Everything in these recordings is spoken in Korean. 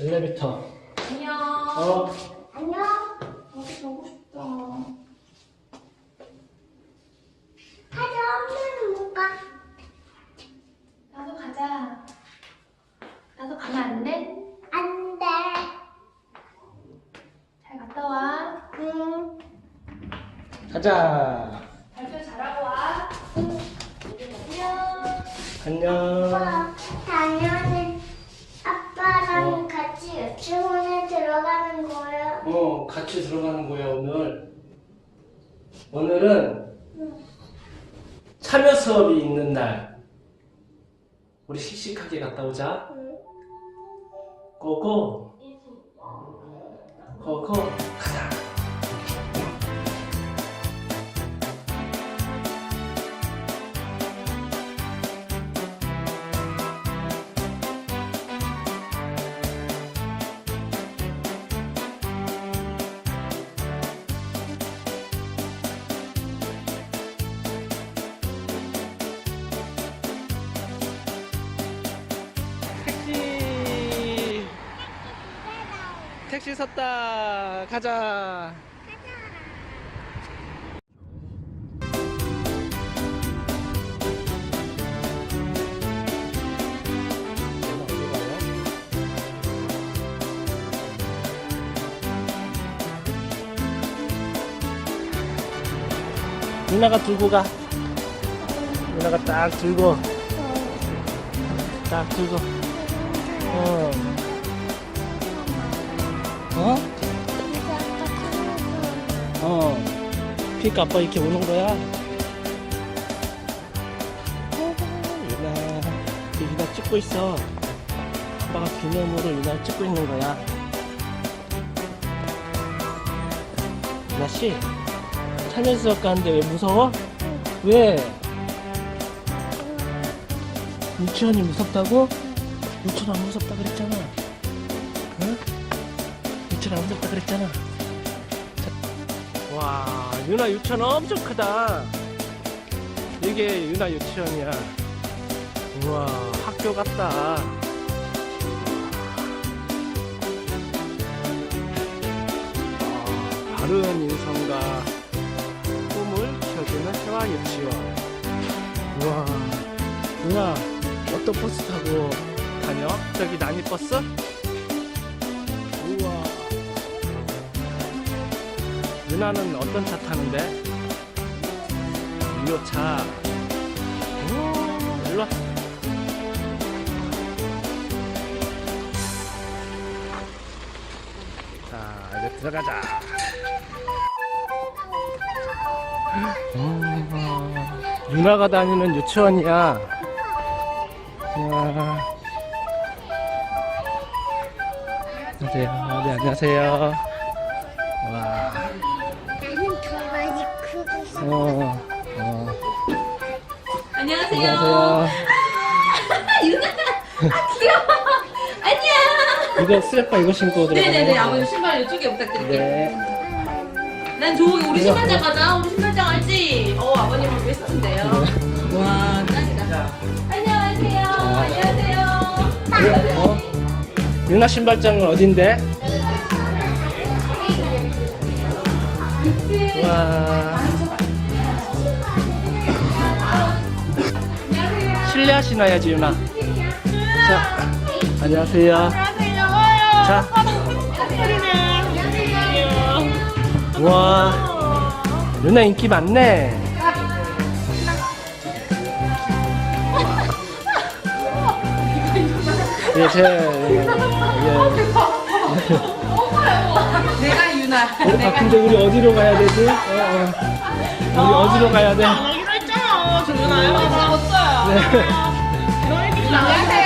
엘리베이터. 안녕. 어? 안녕. 어디 보고 싶다. 가자, 엄마는 못 가. 나도 가자. 나도 가면 안 돼? 안 돼. 잘 갔다 와. 응. 가자. 발표 잘하고 와. 안녕. 안녕. 아빠, 당연히 아빠랑 어. 같이 유치원에 들어가는 거야. 어, 같이 들어가는 거야, 오늘. 오늘은 응. 참여 수업이 있는 날. 우리 씩씩하게 갔다 오자. 응. 고고. 고고. 가자. 택시 섰다. 가자. 누나가 들고 가. 누나가 딱 들고. 딱 들고. 어. 어? 어. 그니까 아빠 이렇게 오는 거야? 유나. 유나 찍고 있어. 아빠가 기념으로 유나 찍고 있는 거야. 유나 씨, 참여 수업 가는데 왜 무서워? 왜? 유치원이 무섭다고? 유치원 안 무섭다 그랬잖아. 응? 유치원 안 무섭다 그랬잖아. 자, 와, 유나 유치원 엄청 크다. 이게 유나 유치원이야. 우와, 학교 같다. 아, 바른 인성과 꿈을 키워주는 태화 유치원. 우와, 누나, 어떤 버스 타고 다녀? 저기 난이 버스? 누나는 어떤 차 타는데? 유효차. 오, 일로 와. 자, 이제 들어가자. 음, 유나가 다니는 유치원이야. 와. 안녕하세요. 네, 안녕하세요. 어. 어, 어. 안녕하세요. 안녕하세요. 유나. 아, 귀여워. 안녕. 이거 슬리퍼 이거 신고 들어가는 네네네. 거? 아버님 신발 이쪽에 부탁드릴게요. 네. 난 저기 우리 신발장 가자. 우리 신발장 알지? 어, 아버님 하고 있었는데요. 와, 짱이다. 안녕하세요. 안녕하세요. 어? 유나 신발장은 어딘데? 와. 실내화 신어야지 유나. 자, 안녕하세요. 자. 와. 유나 인기 많네. 예, 제, 예, 내가 유나. 예. 아, 근데 우리 어디로 가야 되지? 어, 어. 우리 어디로 가야 돼? 가기로 했잖아. 저 유나요? 아, 없어요. 네. 안녕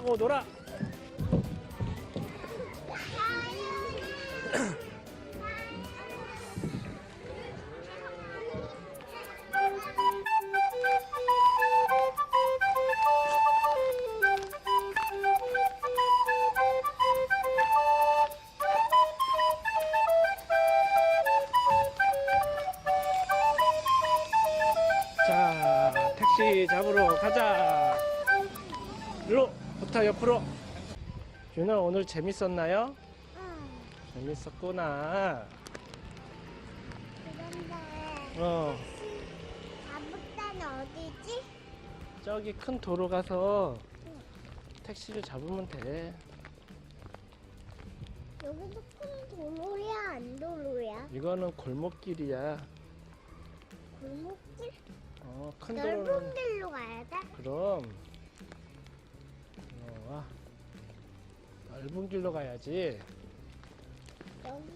타고 놀아. 옆으로. 준아 오늘 재밌었나요? 응. 재밌었구나. 그런데 어, 아부따는 어디지? 저기 큰 도로 가서 택시를 잡으면 돼. 여기도 큰 도로야 안 도로야? 이거는 골목길이야. 골목길? 어, 큰 넓은 길로 가야 돼? 그럼 어, 와. 넓은 길로 가야지. 여기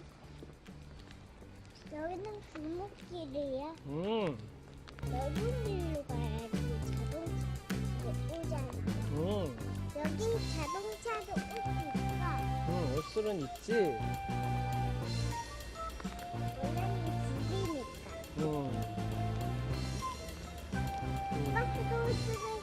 여기는 골목길이야. 음, 넓은 길로 가야지 자동차 못 오잖아. 음, 여긴 자동차도 오니까 음, 옷술은 있지. 원래는 집이니까. 음, 음, 버스도 있고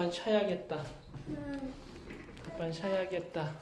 아빠는 쉬어야겠다. 응. 아빠는 쉬어야겠다.